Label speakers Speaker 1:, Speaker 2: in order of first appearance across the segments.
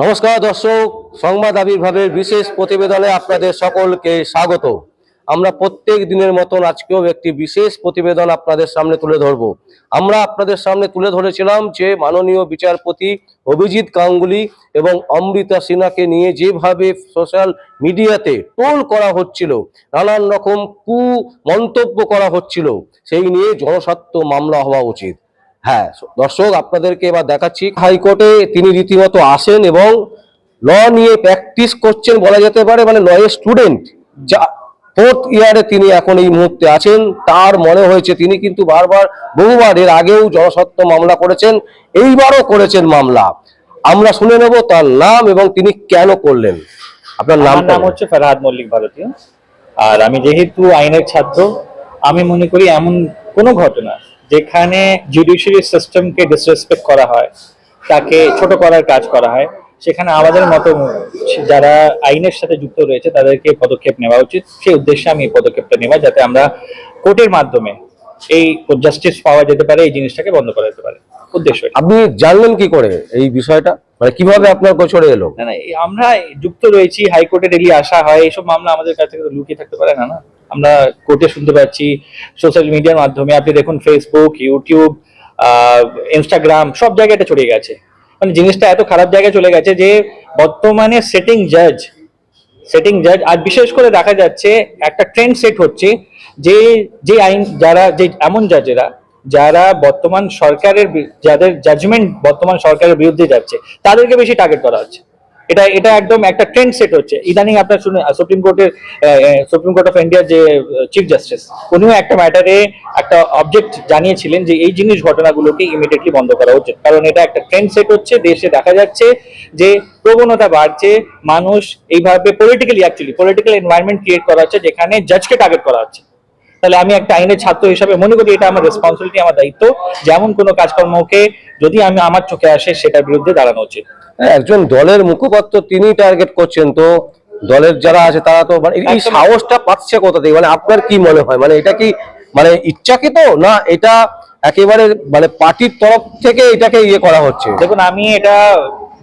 Speaker 1: নমস্কার দর্শক, সংবাদ আবির্ভাবের বিশেষ প্রতিবেদনে আপনাদের সকলকে স্বাগত। আমরা প্রত্যেক দিনের মতন আজকেও একটি বিশেষ প্রতিবেদন আপনাদের সামনে তুলে ধরব। আমরা আপনাদের সামনে তুলে ধরেছিলাম যে মাননীয় বিচারপতি অভিজিৎ গাঙ্গুলি এবং অমৃতা সিনহাকে নিয়ে যেভাবে সোশ্যাল মিডিয়াতে টোল করা হচ্ছিল, নানান রকম কু মন্তব্য করা হচ্ছিল, সেই নিয়ে জনস্বার্থ মামলা হওয়া উচিত। হ্যাঁ দর্শক আপনাদেরকে এবার দেখাচ্ছি হাইকোর্টে তিনি রীতিমতো আসেন এবং ল নিয়ে প্র্যাকটিস করছেন বলা যেতে পারে মানে লয়ের স্টুডেন্ট যা ফোর্থ ইয়ারে তিনি এখন এই মুহূর্তে আছেন তার মনে হয়েছে তিনি কিন্তু বারবার বহুবার এর আগেও জনস্বার্থ মামলা করেছেন এইবারও করেছেন মামলা। আমরা শুনে নেব তার নাম এবং তিনি কেন করলেন। আপনার নামটা
Speaker 2: নাম হচ্ছে ফরহাদ মল্লিক ভারতীয়। আর আমি যেহেতু আইনের ছাত্র আমি মনে করি এমন কোনো ঘটনা যেখানে জুডিশিয়ারি সিস্টেমকে ডিসরেসপেক্ট করা হয় তাকে ছোট করার কাজ করা হয় সেখানে আমাদের মতো যারা আইনের সাথে যুক্ত রয়েছে তাদেরকে পদক্ষেপ নেওয়া উচিত। সেই উদ্দেশ্যে আমি এই পদক্ষেপটা নেওয়া যাতে আমরা কোর্টের মাধ্যমে এই জাস্টিস পাওয়া যেতে পারে এই জিনিসটাকে বন্ধ করা যেতে পারে। উদ্দেশ্য
Speaker 1: আপনি জানলেন কি করে এই বিষয়টা? মানে কীভাবে আপনার গোচরে এলো?
Speaker 2: না আমরা যুক্ত রয়েছি হাইকোর্টে ডেলি আসা হয় এইসব মামলা আমাদের কাছ থেকে লুকিয়ে থাকতে পারে না না? আমরা কোর্টে শুনতে পাচ্ছি সোশ্যাল মিডিয়ার মাধ্যমে। আপনি দেখুন ফেসবুক ইউটিউব ইনস্টাগ্রাম সব জায়গায় এটা ছড়িয়ে গেছে। মানে জিনিসটা এত খারাপ জায়গায় চলে গেছে যে বর্তমানে সেটিং জাজ সেটিং জাজ আর বিশেষ করে দেখা যাচ্ছে একটা ট্রেন্ড সেট হচ্ছে যে যে আইন, যারা, যে এমন জাজেরা যারা বর্তমান সরকারের যাদের জাজমেন্ট বর্তমান সরকারের বিরুদ্ধে যাচ্ছে, তাদেরকে বেশি টার্গেট করা হচ্ছে। এটা এটা একদম একটা ট্রেন্ড সেট হচ্ছে। ইদানিং আপনার শুনে সুপ্রিম কোর্টের সুপ্রিম কোর্ট অফ ইন্ডিয়ার যে চিফ জাস্টিস উনিও একটা ম্যাটারে একটা অবজেক্ট জানিয়েছিলেন যে এই জিনিস ঘটনাগুলোকে ইমিডিয়েটলি বন্ধ করা উচিত। কারণ এটা একটা ট্রেন্ড সেট হচ্ছে, দেশে দেখা যাচ্ছে যে প্রবণতা বাড়ছে, মানুষ এইভাবে politically actually political environment create করা হচ্ছে যেখানে জাজকে টার্গেট করা হচ্ছে। তাহলে আমি একটা আইনের ছাত্র হিসাবে মনে করি এটা আমার রেসপন্সিবিলিটি আমার দায়িত্ব, যেমন কোনো কাজকর্মকে যদি আমি আমার চোখে আসে, সেটার বিরুদ্ধে দাঁড়ানো উচিত।
Speaker 1: একজন দলের মুখপাত্র তিনি টার্গেট করছেন তো দলের যারা আছে তারা তো মানে এই সাহসটা পাচ্ছে কোথা থেকে? মানে আপনার কি মনে হয়? মানে এটা কি মানে ইচ্ছাকৃত না এটা একেবারে মানে পার্টির তরফ থেকে এটাকে ইয়ে করা হচ্ছে?
Speaker 2: দেখুন আমি এটা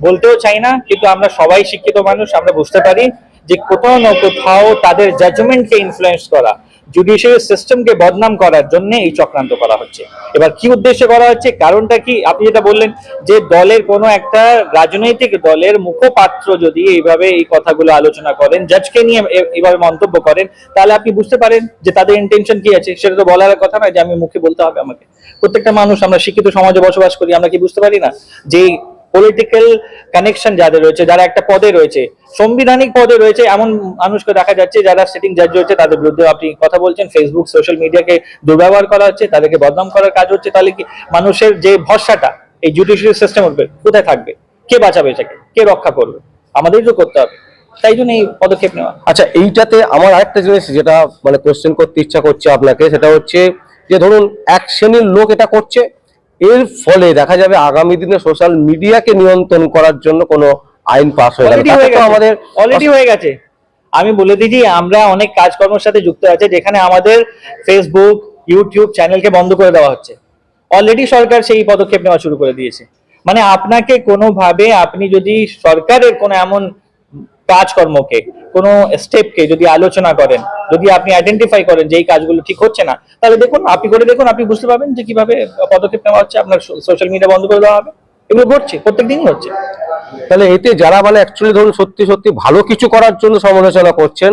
Speaker 2: বলতেও চাই না কিন্তু আমরা সবাই শিক্ষিত মানুষ আমরা বুঝতে পারি যে কোথাও না কোথাও তাদের জাজমেন্টকে ইনফ্লুয়েন্স করা। জুডিশিয়ারি সিস্টেমকে বদনাম করার জন্য এই চক্রান্ত করা হচ্ছে। এবার কি উদ্দেশ্যে করা হচ্ছে? কারণটা কি? আপনি যেটা বললেন যে দলের কোনো একটা রাজনৈতিক দলের মুখপাত্র যদি এইভাবে এই কথাগুলো আলোচনা করেন জাজকে নিয়ে এইভাবে মন্তব্য করেন, তাহলে আপনি বুঝতে পারেন যে তাদের ইন্টেনশন কি আছে। সেটা তো বলার কথা নয় যে আমি মুখে বলতে হবে আমাকে। প্রত্যেকটা মানুষ, আমরা শিক্ষিত সমাজে বসবাস করি, আমরা কি বুঝতে পারি না যে পলিটিক্যাল কানেকশন যাদের রয়েছে, যারা একটা পদে রয়েছে, সংবিধানিক পদে রয়েছে, এমন মানুষকে দেখা যাচ্ছে যারা সিটিং জাজ রয়েছে তাদের বিরুদ্ধে আপনি কথা বলছেন ফেসবুক সোশ্যাল মিডিয়াকে দুর্ব্যবহার করা হচ্ছে, তাদেরকে বদনাম করার কাজ হচ্ছে, তাহলে কি মানুষের যে ভরসাটা, এই জুডিশিয়ারি সিস্টেম উঠবে কোথায় থাকবে? কে বাঁচাবে এটাকে? কে রক্ষা করবে? আমাদেরই তো করতে হবে। তাই জন্য এই পদক্ষেপ নেওয়া।
Speaker 1: আচ্ছা এইটাতে আমার আরেকটা জিনিস, যেটা মানে কোশ্চেন করতে ইচ্ছা করছে আপনাকে, সেটা হচ্ছে যে ধরুন, এক শ্রেণির লোক এটা করছে এর ফলে দেখা যাবে আগামী দিনে সোশ্যাল মিডিয়াকে নিয়ন্ত্রণ করার জন্য কোনো আইন পাস হয়ে গেল
Speaker 2: গেছে।
Speaker 1: আমাদের
Speaker 2: অলরেডি হয়ে গেছে। আমি বলে দিই আমরা অনেক কাজকর্মের সাথে যুক্ত আছে যেখানে আমাদের ফেসবুক ইউটিউব চ্যানেলকে বন্ধ করে দেওয়া হচ্ছে। অলরেডি সরকার সেই পদক্ষেপ নেওয়া শুরু করে দিয়েছে। মানে আপনাকে কোনোভাবে আপনি যদি সরকারের কোনো এমন কাজকর্মকে কোনো স্টেপকে যদি আলোচনা করেন যদি আপনি আইডেন্টিফাই করেন যে এই কাজগুলো ঠিক হচ্ছে না তাহলে দেখুন আপনি করে দেখুন আপনি বুঝতে পারবেন যে কীভাবে পদক্ষেপ নেওয়া হচ্ছে আপনার সোশ্যাল মিডিয়া বন্ধ করে দেওয়া হবে। এগুলো ঘটছে প্রত্যেকদিনই হচ্ছে।
Speaker 1: তাহলে এতে যারা মানে অ্যাকচুয়ালি ধরুন সত্যি সত্যি ভালো কিছু করার জন্য সমালোচনা করছেন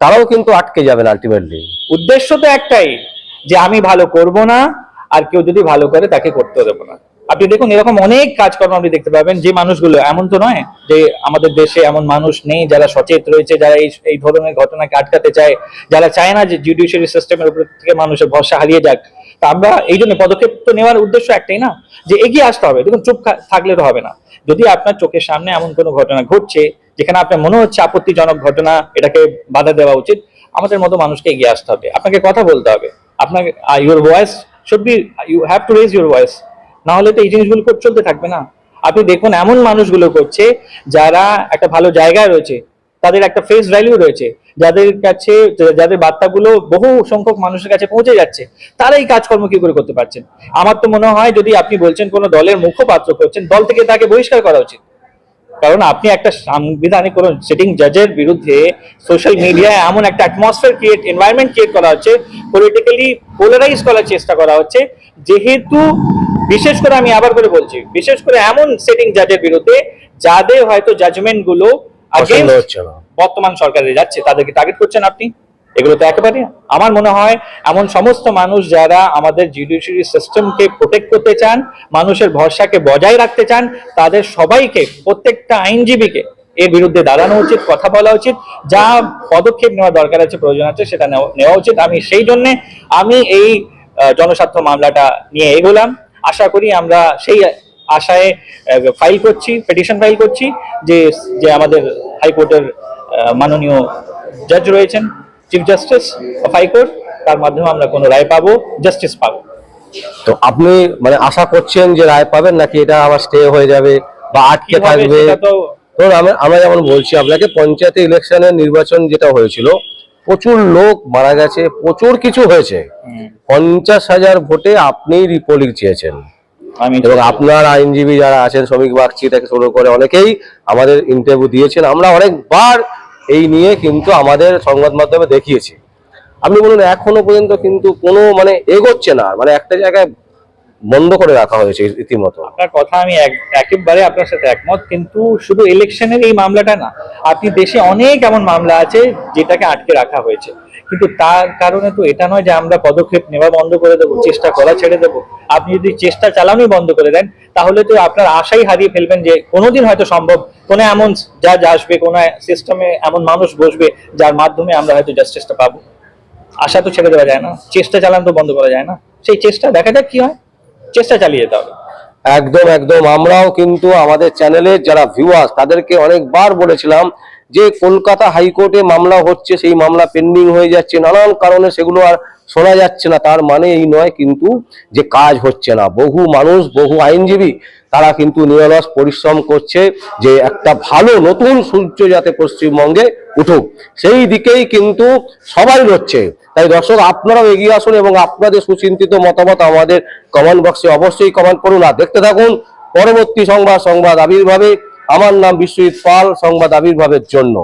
Speaker 1: তারাও কিন্তু আটকে যাবেন আলটিমেটলি
Speaker 2: উদ্দেশ্য তো একটাই যে আমি ভালো করব না আর কেউ যদি ভালো করে তাকে করতে দেবো না। আপনি দেখুন, এরকম অনেক কাজকর্ম আপনি দেখতে পাবেন যে মানুষগুলো, এমন তো নয় যে আমাদের দেশে এমন মানুষ নেই যারা সচেত রয়েছে, যারা এই এই ধরনের ঘটনাকে আটকাতে চায়, যারা চায় না যে জুডিশিয়ারি সিস্টেমের উপর থেকে মানুষের ভরসা হারিয়ে যাক। তা আমরা এই জন্য পদক্ষেপ তো নেওয়ার উদ্দেশ্য একটাই না, যে এগিয়ে আসতে হবে। দেখুন, চুপ থাকলে তো হবে না। যদি আপনার চোখের সামনে এমন কোনো ঘটনা ঘটছে, যেখানে আপনার মনে হচ্ছে আপত্তিজনক ঘটনা, এটাকে বাধা দেওয়া উচিত, আমাদের মতো মানুষকে এগিয়ে আসতে হবে। আপনাকে কথা বলতে হবে। আপনাকে your voice should be you have to raise your voice না হলে তো এই জিনিসগুলো চলতে থাকবে না। আপনি দেখুন, এমন মানুষগুলো করছে যারা একটা ভালো জায়গায় রয়েছে, তাদের একটা ফেস ভ্যালু রয়েছে, যাদের কাছে, যাদের বার্তাগুলো বহু সংখ্যক মানুষের কাছে পৌঁছে যাচ্ছে, তারা এই কাজকর্ম কি করে করতে পারছেন? আমার তো মনে হয় যদি আপনি বলছেন কোনো দলের মুখপাত্র করছেন, দল থেকে তাকে বহিষ্কার করা উচিত। কারণ আপনি একটা সাংবিধানিক কোন সিটিং জাজের বিরুদ্ধে সোশ্যাল মিডিয়ায় এমন একটা অ্যাটমসফিয়ার ক্রিয়েট এনভায়রনমেন্ট ক্রিয়েট করা হচ্ছে পলিটিক্যালি পোলারাইজ করার চেষ্টা করা হচ্ছে, যেহেতু বিশেষ করে আমি আবার করে বলছি বিশেষ করে এমন সেটিং জাজের বিরুদ্ধে যাদের হয়তো
Speaker 1: জাজমেন্টগুলো
Speaker 2: বর্তমান সরকারে যাচ্ছে তাদেরকে টার্গেট করছেন আপনি? এগুলো তো একেবারে আমার মনে হয় এমন সমস্ত মানুষ যারা আমাদের জুডিশিয়ারি সিস্টেমকে প্রোটেক্ট করতে চান মানুষের ভরসাকে বজায় রাখতে চান তাদের সবাইকে প্রত্যেকটা আইনজীবীকে এর বিরুদ্ধে দাঁড়ানো উচিত কথা বলা উচিত যা পদক্ষেপ নেওয়া দরকার আছে প্রয়োজন আছে সেটা নেওয়া- নেওয়া উচিত। আমি সেই জন্য আমি এই জনস্বার্থ মামলাটা নিয়ে এগোলাম। আশা করি আমরা সেই আশায় ফাইল করছি পিটিশন ফাইল করছি যে যে আমাদের হাইকোর্টের মাননীয় জাজ রয়েছেন চিফ জাস্টিস অফ হাইকোর্ট তার মাধ্যমে আমরা কোনো রায় পাবো জাস্টিস পাবো।
Speaker 1: তো আপনি মানে আশা করছেন যে রায় পাবেন নাকি এটা আবার স্টে হয়ে যাবে বা আটকে থাকবে? ধরুন আমরা যেমন বলছি আপনাকে পঞ্চায়েতে ইলেকশনের নির্বাচন যেটা হয়েছিল প্রচুর লোক মারা গেছে প্রচুর কিছু হয়েছে। পঞ্চাশ হাজার ভোটে আপনি রিপোলিং চেয়েছেন। এবং আপনার আইনজীবী যারা আছেন শ্রমিক বাগচি থেকে শুরু করে অনেকেই আমাদের ইন্টারভিউ দিয়েছেন। আমরা অনেকবার এই নিয়ে কিন্তু আমাদের সংবাদ মাধ্যমে দেখিয়েছি। আপনি বলুন এখনও পর্যন্ত কিন্তু কোনো মানে এগোচ্ছে না। মানে একটা জায়গায় বন্ধ করে রাখা হয়েছে রীতিমতো
Speaker 2: আপনার কথা আমি এক- একেবারে আপনার সাথে একমত, কিন্তু শুধু ইলেকশনের এই মামলাটা না, আপনি দেশে অনেক এমন মামলা আছে যেটাকে আটকে রাখা হয়েছে। কিন্তু তার কারণে তো এটা নয় যে আমরা পদক্ষেপ নেওয়া বন্ধ করে দেবো, চেষ্টা করা ছেড়ে দেবো। আপনি যদি চেষ্টা চালানোই বন্ধ করে দেন, তাহলে তো আপনার আশাই হারিয়ে ফেলবেন যে কোনোদিন হয়তো সম্ভব কোনো এমন জাজ আসবে, কোনো সিস্টেমে এমন মানুষ বসবে যার মাধ্যমে আমরা হয়তো জাস্টিসটা পাবো। আশা তো ছেড়ে দেওয়া যায় না, চেষ্টা চালানো তো বন্ধ করা যায় না। সেই চেষ্টা দেখা যাক কি হয়। চেষ্টা চালিয়ে যেতে হবে।
Speaker 1: একদম একদম। আমরাও কিন্তু আমাদের চ্যানেলের যারা ভিউয়ার্স তাদেরকে অনেকবার বলেছিলাম যে কলকাতা হাইকোর্টে মামলা হচ্ছে, সেই মামলা পেন্ডিং হয়ে যাচ্ছে। নানান কারণে সেগুলো আর শোনা যাচ্ছে না, তার মানে এই নয় কিন্তু যে কাজ হচ্ছে না। বহু মানুষ, বহু আইনজীবী, তারা কিন্তু নিরলস পরিশ্রম করছে যে একটা ভালো নতুন সূর্য যাতে পশ্চিমবঙ্গে উঠুক। সেই দিকেই কিন্তু সবাই হচ্ছে তাই দর্শক, আপনারাও এগিয়ে আসুন এবং আপনাদের সুচিন্তিত মতামত আমাদের কমেন্ট বক্সে অবশ্যই কমেন্ট করুন। আর দেখতে থাকুন পরবর্তী সংবাদ সংবাদ আবির্ভাবে। আমার নাম বিশ্বজিৎ পাল, সংবাদ আবির্ভাবের জন্য।